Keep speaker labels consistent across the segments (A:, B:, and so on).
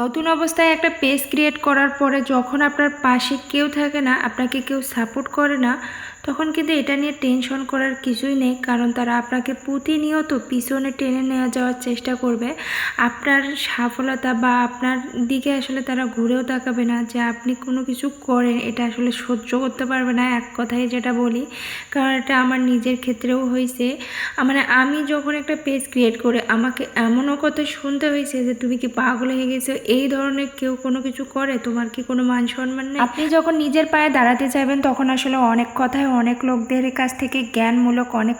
A: নতুন অবস্থায় একটা পেজ ক্রিয়েট করার পরে যখন আপনার পাশে কেউ থাকে না, আপনাকে কেউ সাপোর্ট করে না তখন কিন্তু এটা নিয়ে টেনশন করার কিছুই নেই, কারণ তারা আপনাকে প্রতিনিয়ত পিছনে টেনে নেওয়া যাওয়ার চেষ্টা করবে। আপনার সফলতা বা আপনার দিকে আসলে তারা ঘুরেও তাকাবে না যে আপনি কোনো কিছু করেন, এটা আসলে সহ্য করতে পারবে না, এক কথায় যেটা বলি। কারণ এটা আমার নিজের ক্ষেত্রেও হয়েছে মানে আমি যখন একটা পেজ ক্রিয়েট করে, আমাকে এমনও কথা শুনতে হয়েছে যে তুমি কি পাগল হয়ে গেছো, এই ধরনের কেউ কোনো কিছু করে, তোমার কি কোনো মান সম্মান নেই? আপনি যখন নিজের পায়ে দাঁড়াতে চাইবেন, তখন আসলে অনেক কথায় অনেক লোকদের কাছ থেকে জ্ঞানমূলক অনেক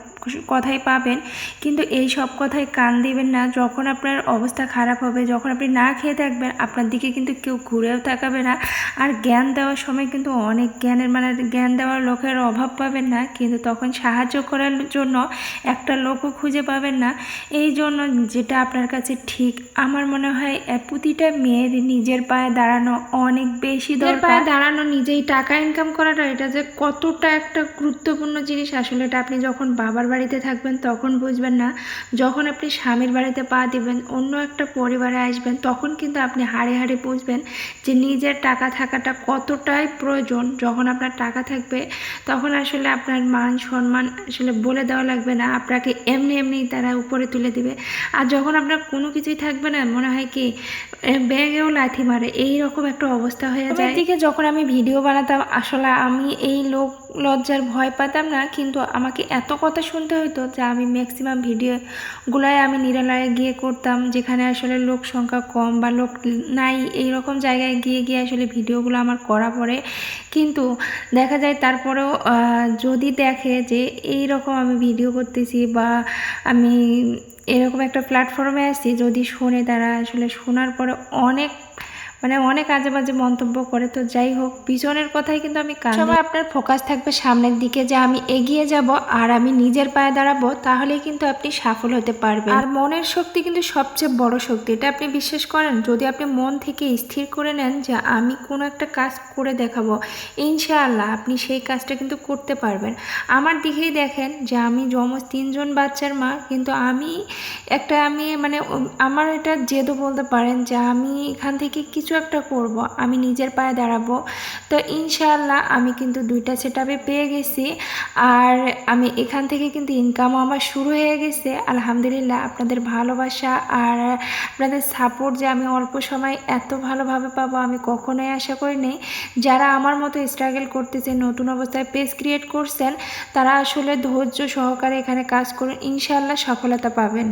A: কথাই পাবেন কিন্তু এই সব কথায় কান দিবেন না। যখন আপনার অবস্থা খারাপ হবে যখন আপনি না খেয়ে থাকবেন আপনার দিকে কিন্তু কেউ ঘুরেও তাকাবে না। আর জ্ঞান দেওয়ার সময় কিন্তু অনেক জ্ঞানের মানে জ্ঞান দেওয়ার লোকের অভাব পাবেন না কিন্তু তখন সাহায্য করার জন্য একটা লোকও খুঁজে পাবেন না। এই জন্য যেটা আপনার কাছে ঠিক আমার মনে হয় প্রতিটা মেয়ের নিজের পায়ে দাঁড়ানো অনেক বেশি দরকার। পায়ে দাঁড়ানো নিজেই টাকা ইনকাম করাটা এটা যে কতটা একটা গুরুত্বপূর্ণ জিনিস আসলে এটা আপনি যখন বাবার বাড়িতে থাকবেন তখন বুঝবেন না। যখন আপনি স্বামীর বাড়িতে পা দিবেন অন্য একটা পরিবারে আসবেন তখন কিন্তু আপনি হাড়ে হাড়ে বুঝবেন যে নিজের টাকা থাকাটা কতটাই প্রয়োজন। যখন আপনার টাকা থাকবে তখন আসলে আপনার মান সম্মান আসলে বলে দেওয়া লাগবে না। আপনাকে এমনি এমনি তারা উপরে তুলে দিবে। আর যখন আপনার কোনো কিছুই থাকবে না মনে হয় কি ব্যাগেও লাথি মারে এই রকম একটা অবস্থা হয়ে যায়। দিকে যখন আমি ভিডিও বানাতাম আসলে আমি এই লোক লজ্জার ভয় পাতাম না, কিন্তু আমাকে এত কথা শুনতে হতো যে আমি ম্যাক্সিমাম ভিডিওগুলাই আমি নিরালয়ে গিয়ে করতাম, যেখানে আসলে লোক সংখ্যা কম বা লোক নাই এই রকম জায়গায় গিয়ে গিয়ে আসলে ভিডিওগুলো আমার করা পড়ে। কিন্তু দেখা যায় তারপরেও যদি দেখে যে এই রকম আমি ভিডিও করতেছি বা আমি এরকম একটা প্ল্যাটফর্মে আসছি যদি শোনে তারা আসলে শোনার পরে অনেক মানে অনেক আজে বাজে মন্তব্য করে তো যাই হোক পিছনের কথাই কিন্তু আমি কান। সময় আপনার ফোকাস থাকবে সামনের দিকে যে আমি এগিয়ে যাব আর আমি নিজের পায়ে দাঁড়াবো তাহলেই কিন্তু আপনি সফল হতে পারবেন। আর মনের শক্তি কিন্তু সবচেয়ে বড় শক্তি এটা আপনি বিশ্বাস করেন? যদি আপনি মন থেকে স্থির করে নেন যে আমি কোনো একটা কাজ করে দেখাবো ইনশাআল্লাহ আপনি সেই কাজটা কিন্তু করতে পারবেন। আমার দিকেই দেখেন যে আমি যমজ তিনজন বাচ্চার মা কিন্তু আমি একটা আমি মানে আমার এটা জেদও বলতে পারেন যে আমি এখান থেকে কিছু একটা করব, আমি নিজের পায়ে দাঁড়াবো। তো ইনশাআল্লাহ আমি কিন্তু দুইটা সেটাপে পেয়ে গেছি। আর আমি এখান থেকে কিন্তু ইনকামও আমার শুরু হয়ে গেছে। আলহামদুলিল্লাহ আপনাদের ভালোবাসা আর আপনাদের সাপোর্ট যে আমি অল্প সময় এত ভালোভাবে পাবো আমি কখনোই আশা করি করিনি যারা আমার মতো স্ট্রাগল করতেছে, নতুন অবস্থায় পেজ ক্রিয়েট করছেন, তারা আসলে ধৈর্য সহকারে এখানে কাজ করুন। ইনশাআল্লাহ সফলতা পাবেন।